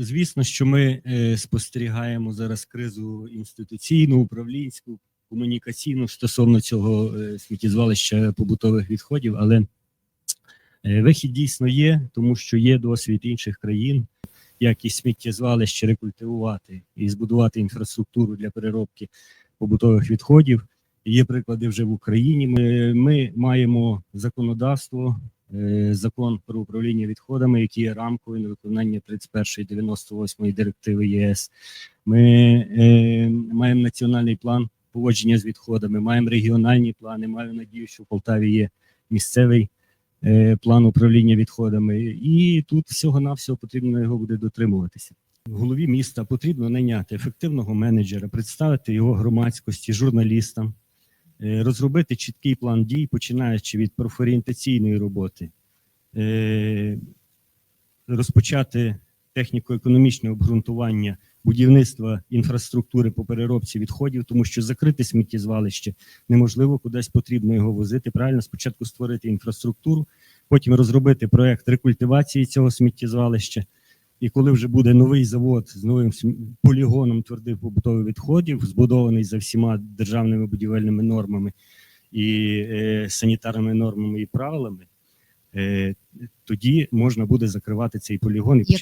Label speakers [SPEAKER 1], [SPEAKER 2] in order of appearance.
[SPEAKER 1] Звісно, що ми е, спостерігаємо зараз кризу інституційну, управлінську, комунікаційну стосовно цього е, сміттєзвалища побутових відходів, але е, вихід дійсно є, тому що є досвід інших країн, як і сміттєзвалище рекультивувати і збудувати інфраструктуру для переробки побутових відходів. Є приклади вже в Україні. Ми, ми маємо законодавство, закон про управління відходами, який є рамковий на виконання 31 98 директиви ЄС. Ми е, маємо національний план поводження з відходами, маємо регіональні плани. Маю надію, що в Полтаві є місцевий е, план управління відходами, і тут всього-навсього потрібно його буде дотримуватися. Голові міста потрібно найняти ефективного менеджера, представити його громадськості, журналістам, е, розробити чіткий план дій, починаючи від профорієнтаційної роботи, е, розпочати техніко-економічне обґрунтування будівництва інфраструктури по переробці відходів, тому що закрити сміттєзвалище неможливо, кудись потрібно його возити. Правильно, спочатку створити інфраструктуру, потім розробити проект рекультивації цього сміттєзвалища. І коли вже буде новий завод з новим полігоном твердих побутових відходів, збудований за всіма державними будівельними нормами і е, санітарними нормами і правилами, е, тоді можна буде закривати цей полігон і